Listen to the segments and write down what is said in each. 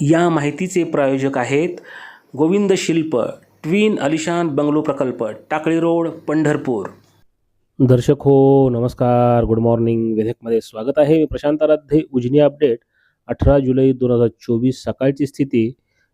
या माहितीचे प्रायोजक आहेत गोविंद शिल्प ट्विन अलिशान बंगलो प्रकल्प टाकळी रोड पंढरपूर. दर्शक हो नमस्कार. गुड मॉर्निंग विधेयकमध्ये स्वागत आहे. मी प्रशांत आराध्ये उजनी अपडेट. अठरा जुलै दोन हजार चोवीस सकाळची स्थिती.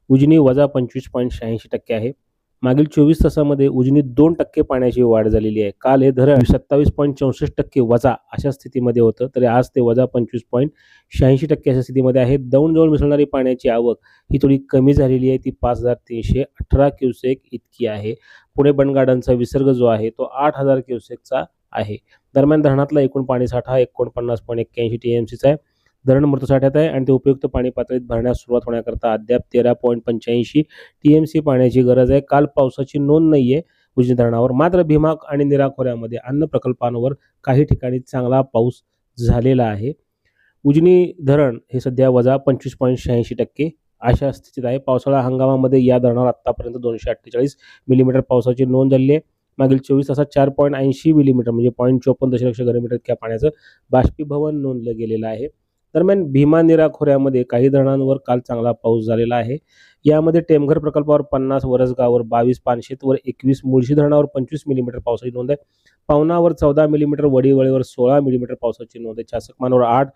उजनी वजा पंचवीस पॉईंट शहाऐंशी टक्के आहे. मागील चोवीस तासामध्ये उजनीत दोन टक्के पाण्याची वाढ झालेली आहे. काल हे धरण सत्तावीस पॉईंट चौसष्ट टक्के वजा अशा स्थितीमध्ये होतं तरी आज ते वजा पंचवीस पॉईंट शहाऐंशी टक्के अशा स्थितीमध्ये आहे. दौंडजवळ मिसळणारी पाण्याची आवक ही थोडी कमी झालेली आहे. ती पाच हजार तीनशे अठरा क्युसेक इतकी आहे. पुणे बनगार्डनचा विसर्ग जो आहे तो आठ हजार क्युसेकचा आहे. दरम्यान धरणातला एकूण पाणीसाठा एकोणपन्नास पॉईंट एक्क्याऐंशी टी एम सीचा आहे. धरण मृतसाठ्यात आहे आणि ते उपयुक्त पाणी पातळीत भरण्यास सुरुवात होण्याकरता अद्याप तेरा पॉईंट पंच्याऐंशी टी एम सी पाण्याची गरज आहे. काल पावसाची नोंद नाही आहे उजनी धरणावर मात्र भीमा आणि निरा खोऱ्यामध्ये अन्न प्रकल्पांवर काही ठिकाणी चांगला पाऊस झालेला आहे. उजनी धरण हे सध्या वजा पंचवीस पॉईंट शहाऐंशी टक्के अशा स्थितीत आहे. पावसाळा हंगामामध्ये या धरणावर आत्तापर्यंत दोनशे अठ्ठेचाळीस मिलीमीटर पावसाची नोंद झाली आहे. मागील चोवीस तासात चार पॉईंट ऐंशी मिलीमीटर म्हणजे पॉईंट चोपन्न दशलक्ष घनमीटर इतक्या पाण्याचं बाष्पीभवन नोंदलं गेलेलं आहे. दरम्यान भीमा निरा खोऱ्यामध्ये काही धरणांवर काल चांगला पाऊस झालेला आहे. यामध्ये टेमघर प्रकल्पावर पन्नास वरसगावर बावीस पानशेतवर एकवीस मुळशी धरणावर पंचवीस मिलीमीटर पावसाची नोंद आहे. पावनावर चौदा मिलीमीटर वडीवळीवर सोळा मिलीमीटर पावसाची नोंद आहे. चासकमानवर आठ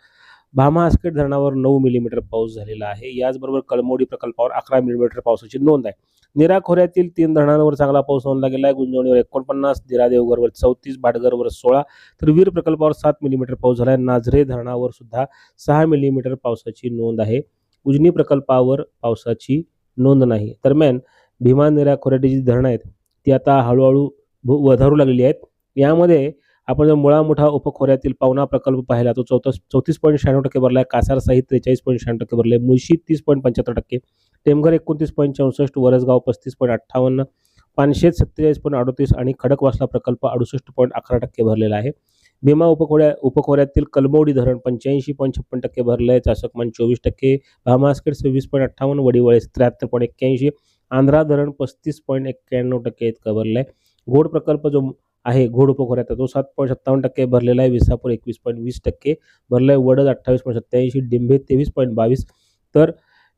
भामा आस्केट धरणावर नऊ मिलीमीटर पाऊस झालेला आहे. याचबरोबर कळमोडी प्रकल्पावर अकरा मिलीमीटर पावसाची नोंद आहे. निरा खोऱ्यातील तीन धरणांवर चांगला पाऊस नोंदला गेला आहे गुंजवणीवर एकोणपन्नास दिरादेवगरवर चौतीस भाटगरवर सोळा तर वीर प्रकल्पावर सात मिलीमीटर पाऊस झाला आहे नाझरे धरणावर सुद्धा सहा मिलीमीटर पावसाची नोंद आहे. उजनी प्रकल्पावर पावसाची नोंद नाही. दरम्यान भीमा निरा खोऱ्याची जी धरणं आहेत ती आता हळूहळू वधारू लागलेली आहेत. यामध्ये आपण जर मुळा मोठा उपखोऱ्यातील पावना प्रकल्प पाहिला तो चौतीस चौतीस पॉईंट शहाण्णव टक्के भरला आहे कासार साहित्य त्रेचाळीस पॉईंट शहाण्णव टक्के भरले मुळशी तीस पॉईंट पंच्याहत्तर टक्के. टेमघर एकोणतीस पॉईंट चौसष्ट वरसगाव पस्तीस पॉईंट अठ्ठावन्न पानशेत सत्तेचाळीस पॉईंट अडतीस आणि खडकवासला प्रकल्प अडुसष्ट पॉईंट अकरा टक्के भरलेला आहे. भीमा उपखोऱ्या उपखोऱ्यातील कलमोडी धरण पंच्याऐंशी पॉईंट छप्पन टक्के भरलं आहे चासकमान चोवीस टक्के भामास्केट सव्वीस पॉईंट अठ्ठावन्न वडीवळे त्र्याहत्तर पॉईंट एक्क्याऐंशी आंध्रा धरण पस्तीस पॉईंट एक्क्याण्णव टक्के इतकं भरलं आहे घोड प्रकल्प जो आहे घोड उपखोऱ्याचा तो सात पॉईंट सत्तावन्न टक्के भरलेला आहे. विसापूर एकवीस पॉईंट वीस टक्के भरलं आहे वडद अठ्ठावीस पॉईंट सत्त्याऐंशी डिंभे तेवीस पॉईंट बावीस. तर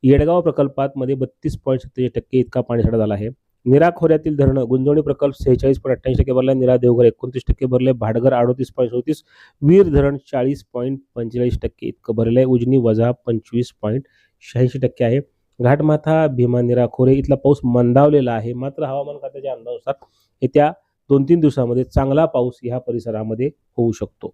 येडगाव प्रकल्पात मध्ये बत्तीस पॉईंट सत्तेचाळीस टक्के इतका पाणीसाठा झाला आहे. निरा खोऱ्यातील धरणं गुंजवणी प्रकल्प सेहेचाळीस पॉईंट अठ्ठ्याऐंशी टक्के भरले निरा देवघर एकोणतीस टक्के भरले भाडघर अडतीस पॉईंट चौतीस वीर धरण चाळीस पॉईंट पंचेचाळीस टक्के इतकं भरलं आहे उजनी वजा पंचवीस पॉईंट शहाऐंशी टक्के आहे. घाटमाथा भीमा निरा खोरे इथला पाऊस मंदावलेला आहे. मात्र हवामान खात्याच्या अंदाजानुसार येत्या दोन तीन दिवसामध्ये चांगला पाऊस ह्या परिसरामध्ये होऊ शकतो.